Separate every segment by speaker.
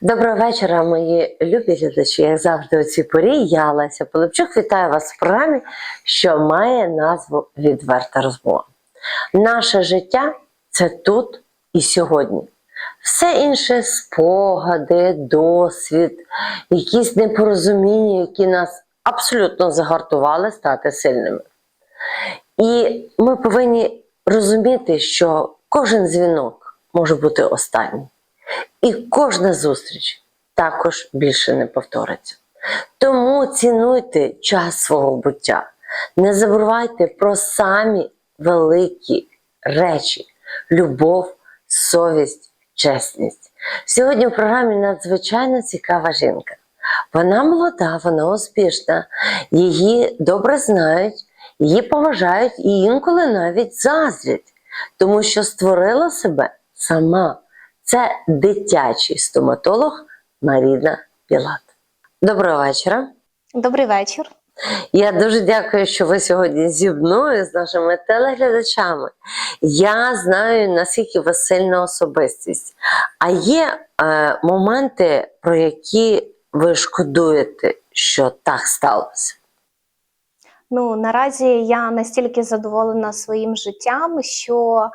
Speaker 1: Доброго вечора, мої любі глядачі. Як завжди, у цій порі я Леся Пилипчук вітаю вас в програмі, що має назву Відверта розмова. Наше життя це тут і сьогодні. Все інше спогади, досвід, якісь непорозуміння, які нас абсолютно загартували стати сильними. І ми повинні розуміти, що кожен дзвінок може бути останній. І кожна зустріч також більше не повториться. Тому цінуйте час свого буття. Не забувайте про самі великі речі: любов, совість, чесність. Сьогодні в програмі надзвичайно цікава жінка. Вона молода, вона успішна, її добре знають, її поважають і інколи навіть заздрять, тому що створила себе сама. Це дитячий стоматолог Маріна Пілат. Доброго вечора.
Speaker 2: Добрий вечір.
Speaker 1: Я дуже дякую, що ви сьогодні зі мною, з нашими телеглядачами. Я знаю, наскільки ви сильна особистість. А є е, моменти, про які ви шкодуєте, що так сталося.
Speaker 2: Ну наразі я настільки задоволена своїм життям, що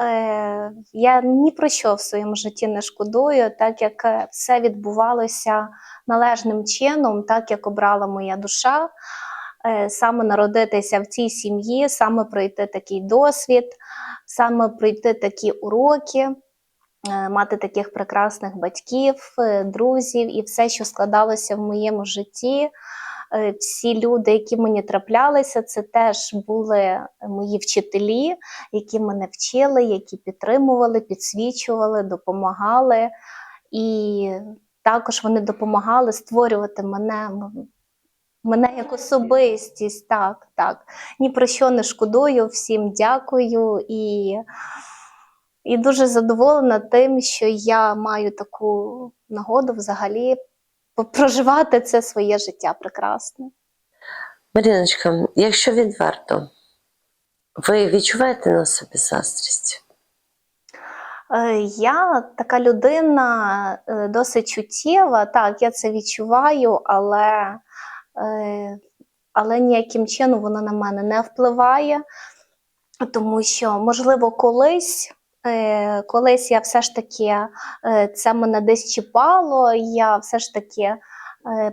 Speaker 2: е, я ні про що в своєму житті не шкодую, так як е, все відбувалося належним чином, так як обрала моя душа. Е, саме народитися в цій сім'ї, саме пройти такий досвід, саме пройти такі уроки, мати таких прекрасних батьків, друзів і все, що складалося в моєму житті. Е, Всі люди, які мені траплялися, це теж були мої вчителі, які мене вчили, які підтримували, підсвічували, допомагали. І також вони допомагали створювати мене, мене як особистість. Так, так. Ні про що не шкодую, всім дякую і, і дуже задоволена тим, що я маю таку нагоду взагалі проживати це своє життя прекрасне.
Speaker 1: Маріночка, якщо відверто, ви відчуваєте на собі заздрість?
Speaker 2: Е, Я така людина е, досить чуттєва, так, я це відчуваю, але, е, але ніяким чином воно на мене не впливає, тому що, можливо, колись. Е, Колись я все ж таки е, це мене десь чіпало, я все ж таки е,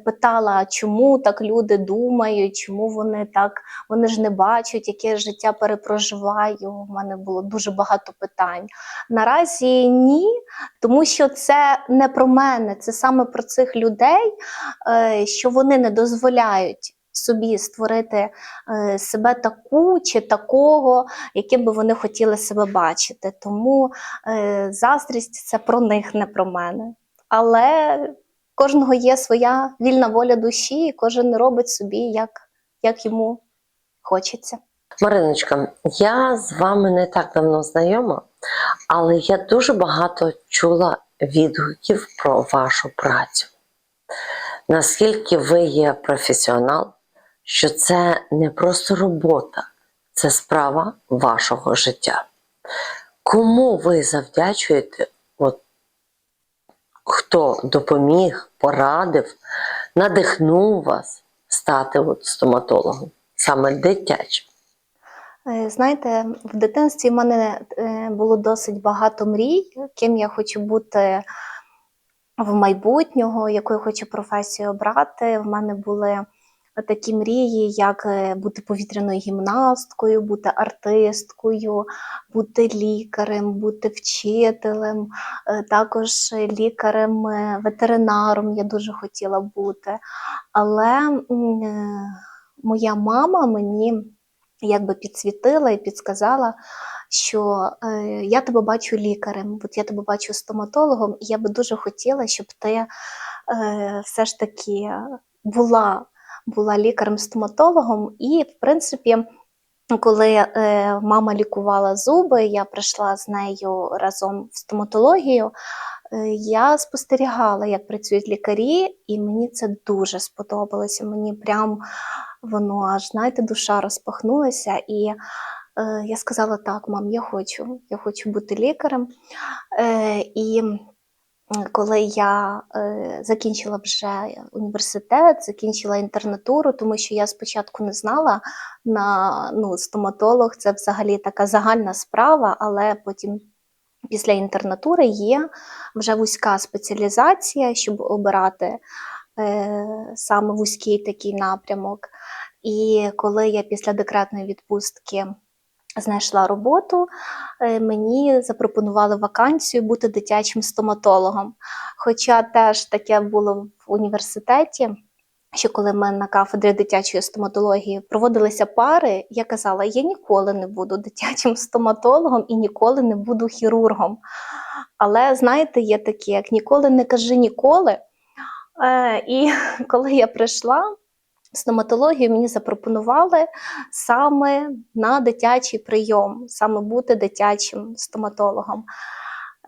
Speaker 2: питала, чому так люди думають, чому вони так, вони ж не бачать, яке життя перепроживаю. У мене було дуже багато питань. Наразі ні, тому що це не про мене, це саме про цих людей, що вони не дозволяють собі створити е, себе таку чи такого, яким би вони хотіли себе бачити. Тому е, заздрість це про них, не про мене. Але кожного є своя вільна воля душі, і кожен робить собі, як, як йому хочеться.
Speaker 1: Мариночка, я з вами не так давно знайома, але я дуже багато чула відгуків про вашу працю. Наскільки ви є професіонал, що це не просто робота, це справа вашого життя. Кому ви завдячуєте, от, хто допоміг, порадив, надихнув вас стати от, стоматологом, саме дитячим?
Speaker 2: Е, Знаєте, в дитинстві в мене е, було досить багато мрій, ким я хочу бути в майбутнього, яку я хочу професію обрати. В мене були такі мрії, як е, бути повітряною гімнасткою, бути артисткою, бути лікарем, бути вчителем, е, також лікарем, е, я дуже хотіла бути. Але моя мама мені якби підсвітила і підсказала, що е, я тебе бачу лікарем, от я тебе бачу стоматологом, і я би дуже хотіла, щоб ти е, все ж таки була, була лікарем-стоматологом. І, в принципі, коли е, мама лікувала зуби, я прийшла з нею разом в стоматологію. е, Я спостерігала, як працюють лікарі, і мені це дуже сподобалося. Мені прям воно аж знаєте, душа розпахнулася. І е, я сказала: так, мам, я хочу, я хочу бути лікарем. Е, і коли я е, закінчила вже університет, закінчила інтернатуру, тому що я спочатку не знала на ну, стоматолог, це взагалі така загальна справа, але потім. Після інтернатури є вже вузька спеціалізація, щоб обирати е, саме вузький такий напрямок. І коли я після декретної відпустки знайшла роботу, е, мені запропонували вакансію бути дитячим стоматологом. Хоча теж таке було в університеті. Що коли ми на кафедрі дитячої стоматології проводилися пари, я казала, я ніколи не буду дитячим стоматологом і ніколи не буду хірургом. Але знаєте, є такі, як ніколи не кажи ніколи. Е, і коли я прийшла стоматологію, мені запропонували саме на дитячий прийом, саме бути дитячим стоматологом.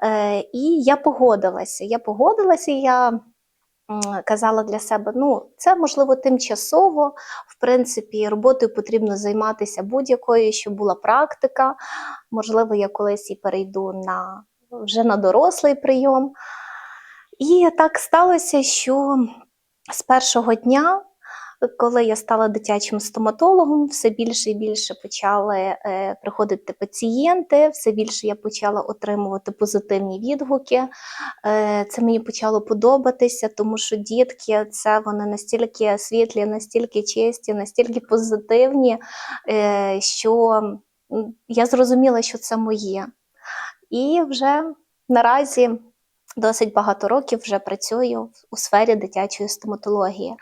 Speaker 2: Е, і я погодилася. Я погодилася, я казала для себе: ну, це можливо тимчасово. В принципі, роботою потрібно займатися будь-якою, щоб була практика. Можливо, я колись і перейду на вже на дорослий прийом. І так сталося, що з першого дня, коли я стала дитячим стоматологом, все більше і більше почали е, приходити пацієнти, все більше я почала отримувати позитивні відгуки. Е, це мені почало подобатися, тому що дітки це вони настільки світлі, настільки чисті, настільки позитивні, е, що я зрозуміла, що це моє. І вже наразі досить багато років вже працюю у сфері дитячої стоматології.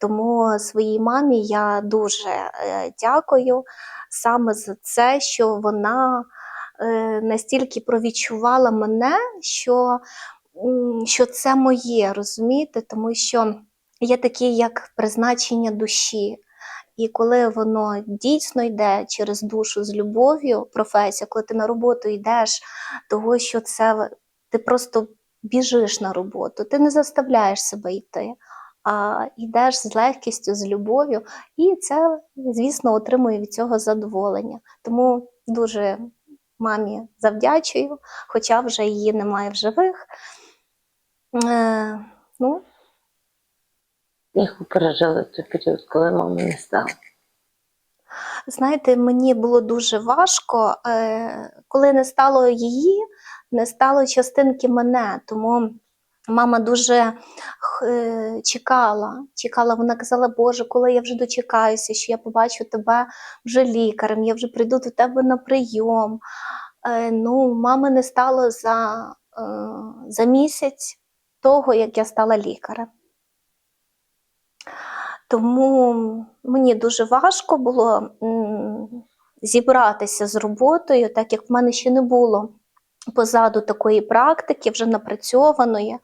Speaker 2: Тому своїй мамі я дуже е, дякую саме за це, що вона е, настільки провідчувала мене, що, що це моє, розумієте, тому що є таке як призначення душі. І коли воно дійсно йде через душу з любов'ю, професія, коли ти на роботу йдеш, того що це ти просто біжиш на роботу, ти не заставляєш себе йти, йдеш з легкістю, з любов'ю, і це, звісно, отримує від цього задоволення. Тому дуже мамі завдячую, хоча вже її немає в живих. Е, ну,
Speaker 1: Як ви пережили той період, коли мами не стало?
Speaker 2: Знаєте, мені було дуже важко, е, коли не стало її, не стало частинки мене. Тому мама дуже е, чекала. Чекала, вона казала, Боже, коли я вже дочекаюся, що я побачу тебе вже лікарем, я вже прийду до тебе на прийом. Е, Ну, мами не стало за, е, за місяць того, як я стала лікарем. Тому мені дуже важко було зібратися з роботою, так як в мене ще не було позаду такої практики, вже напрацьованої.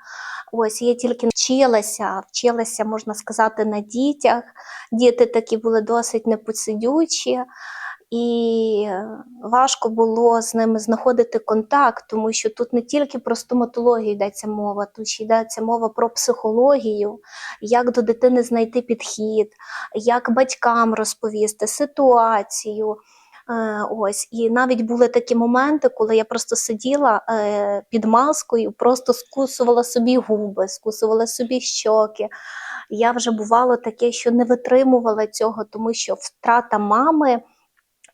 Speaker 2: Ось я тільки вчилася, вчилася, можна сказати, на дітях. Діти такі були досить непосидючі, і важко було з ними знаходити контакт, тому що тут не тільки про стоматологію йдеться мова, тут ще йдеться мова про психологію, як до дитини знайти підхід, як батькам розповісти ситуацію. Е, Ось і навіть були такі моменти, коли я просто сиділа е, під маскою, просто скусувала собі губи, скусувала собі щоки. Я вже бувало таке, що не витримувала цього, тому що втрата мами.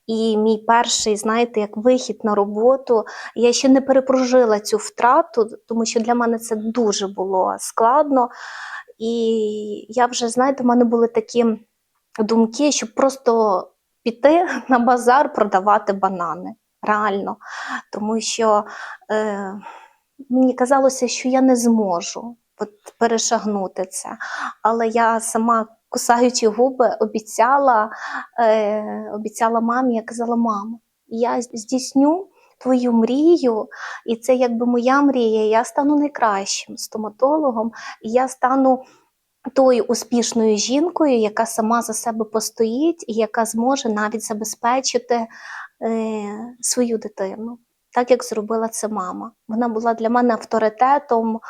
Speaker 2: І мій перший, знаєте, як вихід на роботу, я ще не перепружила цю втрату, тому що для мене це дуже було складно. І я вже, знаєте, в мене були такі думки, щоб просто піти на базар продавати банани. Реально. Тому що е, мені казалося, що я не зможу от, перешагнути це. Але я сама, кусаючи губи, обіцяла, е, обіцяла мамі, я казала, мамо, я здійсню твою мрію, і це якби моя мрія. Я стану найкращим стоматологом, і я стану тою успішною жінкою, яка сама за себе постоїть і яка зможе навіть забезпечити е, свою дитину, так як зробила це мама. Вона була для мене авторитетом.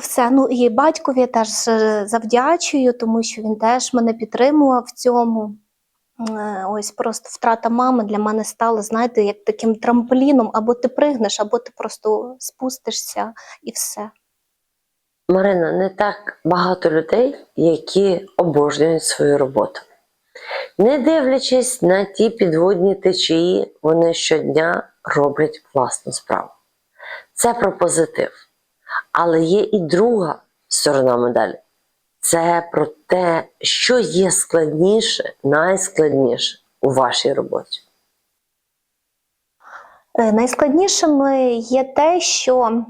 Speaker 2: Все, ну і батькові теж е, завдячую, тому що він теж мене підтримував в цьому. Е, Ось просто втрата мами для мене стала, знаєте, як таким трампліном, або ти пригнеш, або ти просто спустишся і все.
Speaker 1: Марина, не так багато людей, які обожнюють свою роботу. Не дивлячись на ті підводні течії, вони щодня роблять власну справу. Це про позитив. Але є і друга сторона медалі. Це про те, що є складніше, найскладніше у вашій роботі.
Speaker 2: Е, Найскладнішим є те, що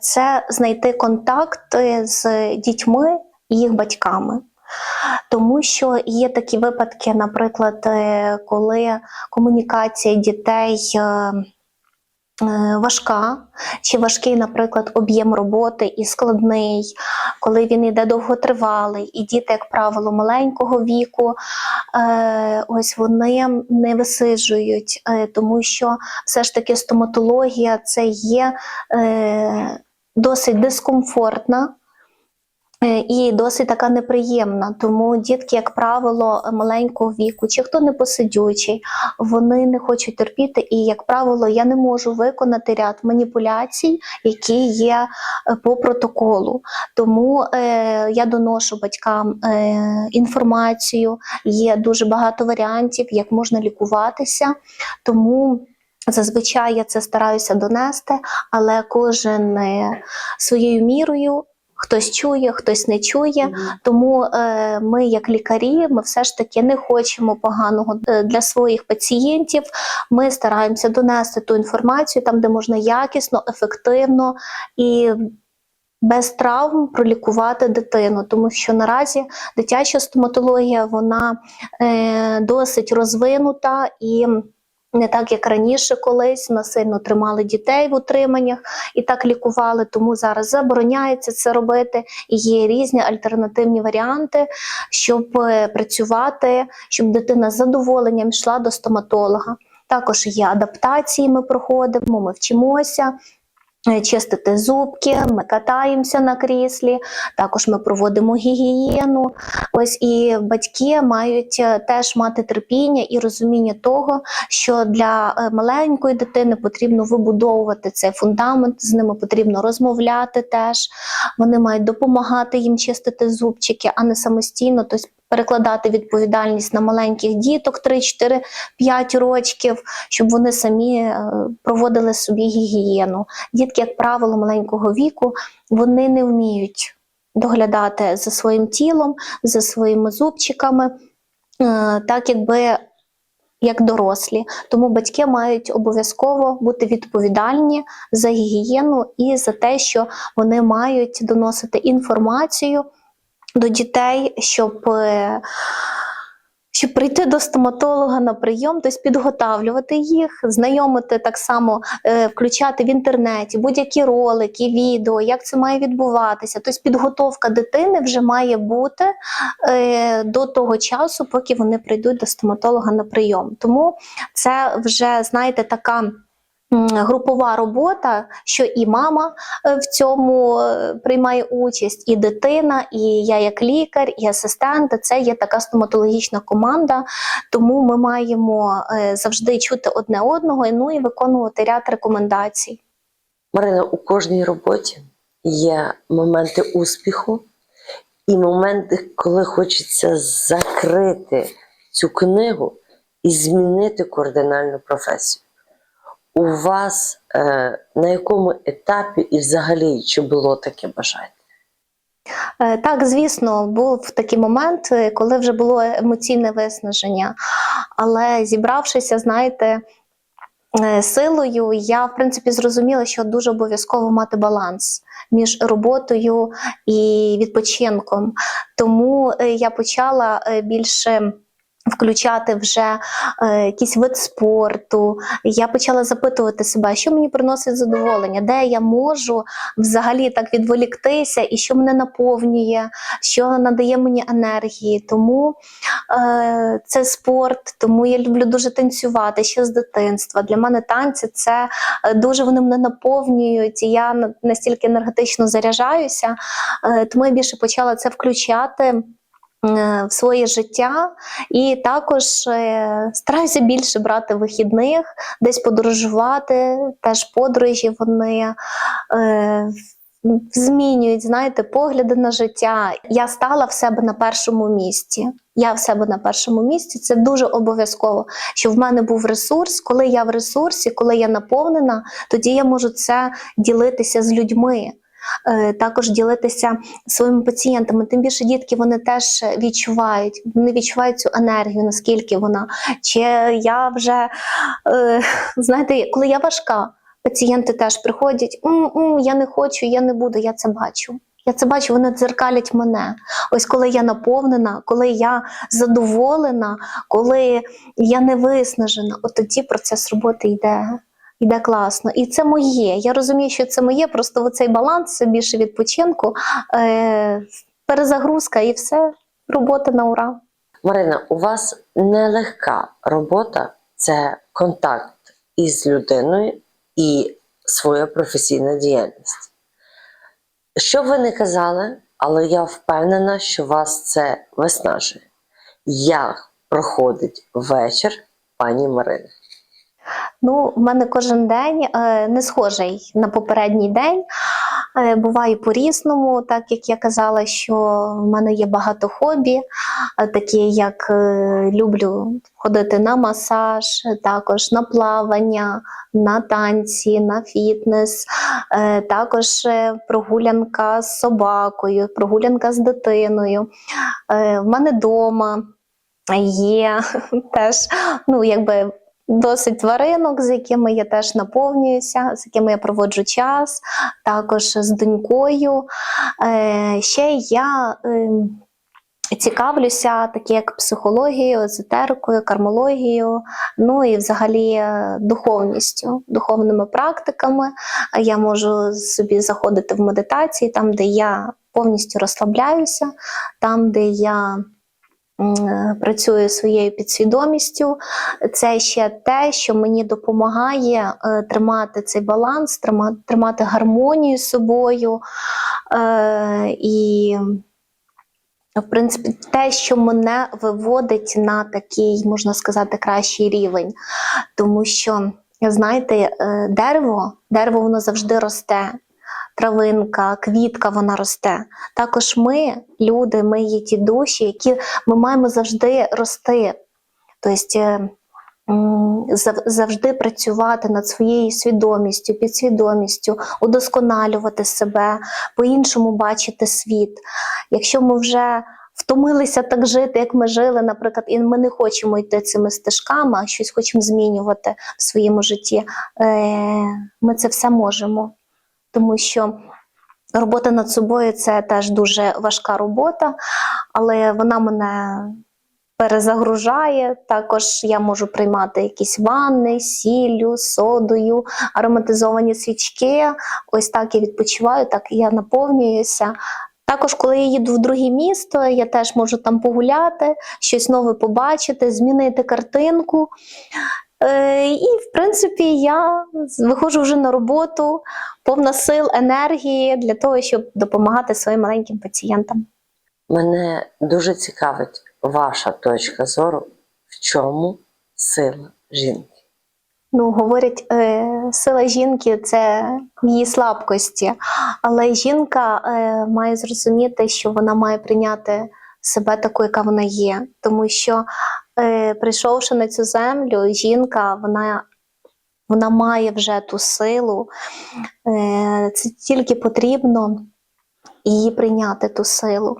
Speaker 2: це знайти контакт е, з дітьми і їх батьками. Тому що є такі випадки, наприклад, е, коли комунікація дітей е, е, важка, чи важкий, наприклад, об'єм роботи і складний, коли він йде довготривалий, і діти, як правило, маленького віку, е, ось вони не висиджують, е, тому що все ж таки стоматологія це є е, досить дискомфортна. Е, І досить така неприємна, тому дітки, як правило, маленького віку, чи хто не посидючий, вони не хочуть терпіти. І, як правило, я не можу виконати ряд маніпуляцій, які є е, по протоколу. Тому е, я доношу батькам е, інформацію, є дуже багато варіантів, як можна лікуватися. Тому зазвичай я це стараюся донести, але кожен е, своєю мірою. Хтось чує, хтось не чує. Тому е, ми, як лікарі, ми все ж таки не хочемо поганого е, для своїх пацієнтів. Ми стараємося донести ту інформацію там, де можна якісно, ефективно і без травм пролікувати дитину, тому що наразі дитяча стоматологія вона е, досить розвинута і. Не так як раніше колись насильно тримали дітей в утриманнях і так лікували, тому зараз забороняється це робити. І є різні альтернативні варіанти, щоб е, працювати, щоб дитина з задоволенням йшла до стоматолога. Також є адаптації, ми проходимо, ми вчимося. Чистити зубки, ми катаємося на кріслі, також ми проводимо гігієну. Ось і батьки мають е, теж мати терпіння і розуміння того, що для е, маленької дитини потрібно вибудовувати цей фундамент, з ними потрібно розмовляти теж. Вони мають допомагати їм чистити зубчики, а не самостійно. Тобто перекладати відповідальність на маленьких діток 3, 4, 5 років, щоб вони самі е, проводили собі гігієну. Дітки, як правило, маленького віку, вони не вміють доглядати за своїм тілом, за своїми зубчиками, е, так якби як дорослі. Тому батьки мають обов'язково бути відповідальні за гігієну і за те, що вони мають доносити інформацію до дітей, щоб. е, Щоб прийти до стоматолога на прийом, тобто підготавлювати їх, знайомити так само, е, включати в інтернеті будь-які ролики, відео, як це має відбуватися. Тобто підготовка дитини вже має бути е, до того часу, поки вони прийдуть до стоматолога на прийом. Тому це вже, знаєте, така. Групова робота, що і мама е, в цьому е, приймає участь, і дитина, і я як лікар, і асистенти. Це є така стоматологічна команда. Тому ми маємо е, завжди чути одне одного ну і виконувати ряд рекомендацій.
Speaker 1: Марина, у кожній роботі є моменти успіху і моменти, коли хочеться закрити цю книгу і змінити кардинальну професію. У вас е, на якому етапі і взагалі чи було таке бажання?
Speaker 2: Е, Так, звісно, був такий момент, е, коли вже було емоційне виснаження. Але зібравшися, знаєте, е, силою, я в принципі зрозуміла, що дуже обов'язково мати баланс між роботою і відпочинком. Тому я почала більше Включати вже е, якийсь вид спорту. Я почала запитувати себе, що мені приносить задоволення, де я можу взагалі так відволіктися, і що мене наповнює, що надає мені енергії. Тому е, це спорт, тому я люблю дуже танцювати ще з дитинства. Для мене танці це е, дуже вони мене наповнюють. І я настільки енергетично заряджаюся, е, тому я більше почала це включати. Е, В своє життя, і також е, стараюся більше брати вихідних, десь подорожувати. Теж подорожі вони е, змінюють, знаєте, погляди на життя. Я стала в себе на першому місці. Я в себе на першому місці. Це дуже обов'язково, щоб в мене був ресурс. Коли я в ресурсі, коли я наповнена, тоді я можу це ділитися з людьми. Е, Також ділитися своїми пацієнтами. Тим більше дітки вони теж відчувають, вони відчувають цю енергію, наскільки вона. Чи я вже е, знаєте, коли я важка, пацієнти теж приходять, «М-м, я не хочу, я не буду, я це бачу. Я це бачу, вони дзеркалять мене. Ось коли я наповнена, коли я задоволена, коли я не виснажена, от тоді процес роботи йде. Йде класно, і це моє. Я розумію, що це моє. Просто цей баланс більше відпочинку, е, перезагрузка і все. Робота на ура.
Speaker 1: Марина, у вас нелегка робота це контакт із людиною і своя професійна діяльність. Що ви не казали, але я впевнена, що вас це виснажує. Як проходить вечір пані Марини?
Speaker 2: Ну, в мене кожен день е, не схожий на попередній день. Е, буває по-різному, так як я казала, що в мене є багато хобі, е, такі як люблю ходити на масаж, також на плавання, на танці, на фітнес, також прогулянка з собакою, прогулянка з дитиною. В мене вдома є теж, ну, якби досить тваринок, з якими я теж наповнююся, з якими я проводжу час, також з донькою. Е, ще я е, цікавлюся, такі як психологією, езотерикою, кармологією, ну і взагалі е, духовністю, духовними практиками. Я можу собі заходити в медитації, там, де я повністю розслабляюся, там, де я е, працюю своєю підсвідомістю. Це ще те, що мені допомагає е, тримати цей баланс, трима- тримати гармонію з собою. Е, і, в принципі, те, що мене виводить на такий, можна сказати, кращий рівень. Тому що, знаєте, е, дерево, дерево воно завжди росте. Травинка, квітка, вона росте. Також ми, люди, ми є ті душі, які ми маємо завжди рости. Тобто е, завжди працювати над своєю свідомістю, підсвідомістю, удосконалювати себе, по-іншому бачити світ. Якщо ми вже втомилися так жити, як ми жили, наприклад, і ми не хочемо йти цими стежками, а щось хочемо змінювати в своєму житті, е, ми це все можемо. Тому що робота над собою це теж дуже важка робота, але вона мене перезагружає. Також я можу приймати якісь ванни, сіллю, содою, ароматизовані свічки. Ось так я відпочиваю, так я наповнююся. Також, коли я їду в друге місто, я теж можу там погуляти, щось нове побачити, змінити картинку. Е, і, в принципі, я виходжу вже на роботу, повна сил, енергії для того, щоб допомагати своїм маленьким пацієнтам.
Speaker 1: Мене дуже цікавить ваша точка зору, в чому сила жінки.
Speaker 2: Ну, говорять, е, сила жінки це в її слабкості, але жінка е, має зрозуміти, що вона має прийняти себе такою, яка вона є. Тому що, е, прийшовши на цю землю, жінка вона, вона має вже ту силу. Е, це тільки потрібно її прийняти ту силу.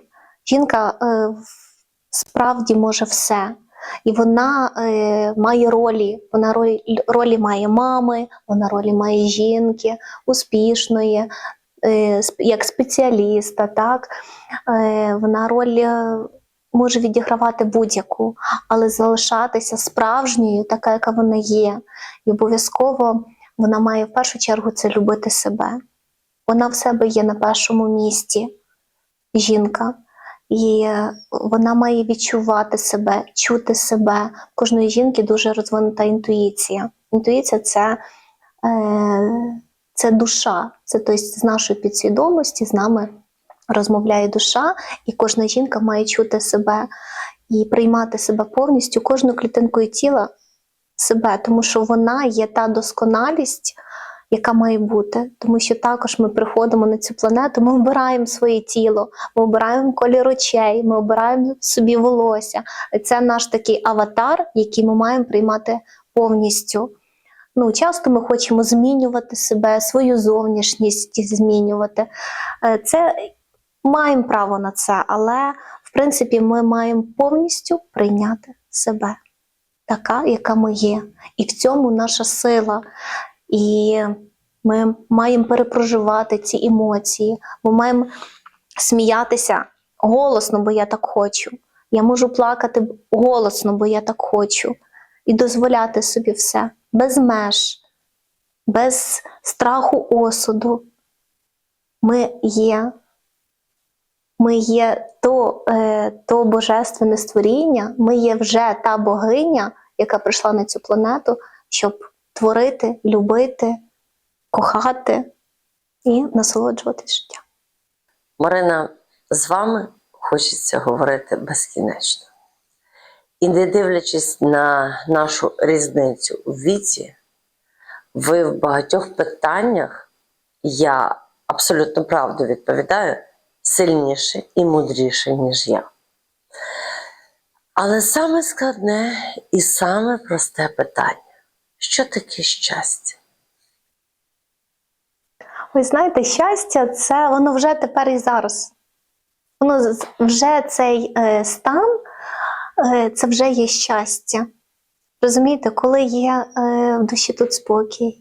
Speaker 2: Жінка е, справді може все. І вона е, має ролі. Вона ролі, ролі має мами, вона ролі має жінки, успішної, е, як спеціаліста, так? Е, вона роль е, може відігравати будь-яку, але залишатися справжньою, така, яка вона є. І обов'язково вона має в першу чергу це любити себе. Вона в себе є на першому місці, жінка. І е, вона має відчувати себе, чути себе. В кожної жінки дуже розвинута інтуїція. Інтуїція це, е, це душа, це тобто з нашої підсвідомості з нами розмовляє душа, і кожна жінка має чути себе і приймати себе повністю, кожну клітинкою тіла себе, тому що вона є та досконалість, яка має бути. Тому що також ми приходимо на цю планету, ми обираємо своє тіло, ми обираємо колір очей, ми обираємо собі волосся. Це наш такий аватар, який ми маємо приймати повністю. Ну, часто ми хочемо змінювати себе, свою зовнішність змінювати. Е, Це маємо право на це, але в принципі ми маємо повністю прийняти себе, така, яка ми є. І в цьому наша сила. І ми маємо перепроживати ці емоції, ми маємо сміятися голосно, бо я так хочу. Я можу плакати голосно, бо я так хочу, і дозволяти собі все без меж, без страху осуду. Ми є, ми є то, е, то божественне створіння, ми є вже та богиня, яка прийшла на цю планету, щоб творити, любити, кохати і насолоджуватись життям.
Speaker 1: Марина, з вами хочеться говорити безкінечно. І не дивлячись на нашу різницю у віці, ви в багатьох питаннях, я абсолютно правду відповідаю, сильніше і мудріше, ніж я. Але саме складне і саме просте питання: що таке щастя?
Speaker 2: Ви знаєте, щастя це воно вже тепер і зараз. Воно вже цей е, стан, е, це вже є щастя. Розумієте, коли є е, в душі тут спокій,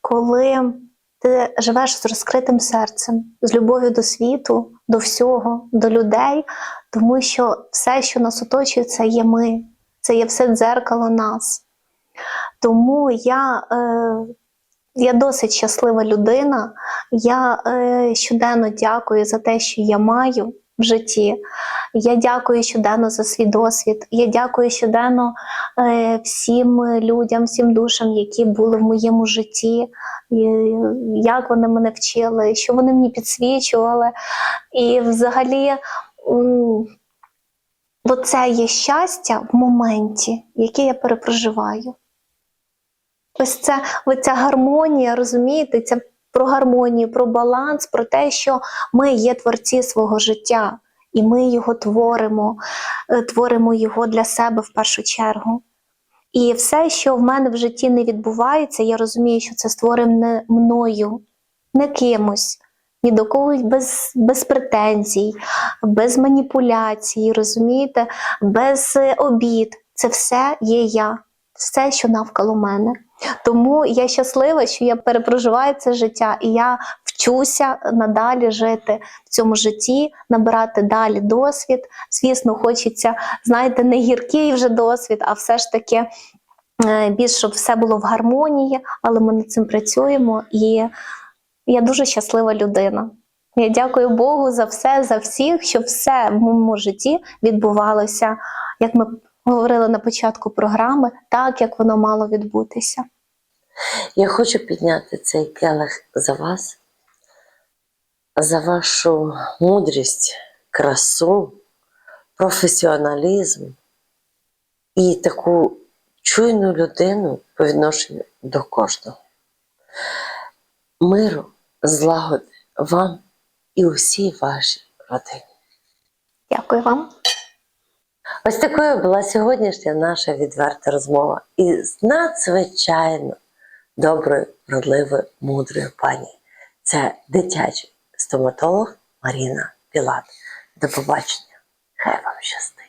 Speaker 2: коли ти живеш з розкритим серцем, з любов'ю до світу, до всього, до людей, тому що все, що нас оточує, це є ми, це є все дзеркало нас. Тому я, е, я досить щаслива людина. Я е, щоденно дякую за те, що я маю в житті. Я дякую щоденно за свій досвід. Я дякую щоденно е, всім людям, всім душам, які були в моєму житті, і як вони мене вчили, що вони мені підсвічували. І взагалі. м, Оце є щастя в моменті, яке я перепроживаю. Ось це оця гармонія, розумієте, це про гармонію, про баланс, про те, що ми є творці свого життя, і ми його творимо, е, творимо його для себе в першу чергу. І все, що в мене в житті не відбувається, я розумію, що це створено не мною, не кимось, ні до когось без, без претензій, без маніпуляцій, розумієте, без е, обід. Це все є я, все, що навколо мене. Тому я щаслива, що я перепроживаю це життя, і я вчуся надалі жити в цьому житті, набирати далі досвід. Звісно, хочеться, знаєте, не гіркий вже досвід, а все ж таки е, більш щоб все було в гармонії, але ми над цим працюємо. І я дуже щаслива людина. Я дякую Богу за все, за всіх, щоб все в моєму житті відбувалося, як ми говорили на початку програми, так як воно мало відбутися.
Speaker 1: Я хочу підняти цей келих за вас, за вашу мудрість, красу, професіоналізм і таку чуйну людину по відношенню до кожного. Миру, злагоди вам і усій вашій родині.
Speaker 2: Дякую вам.
Speaker 1: Ось такою була сьогоднішня наша відверта розмова із надзвичайно доброю, вродливою, мудрою пані. Це дитячий стоматолог Маріна Пілат. До побачення. Хай вам щастить.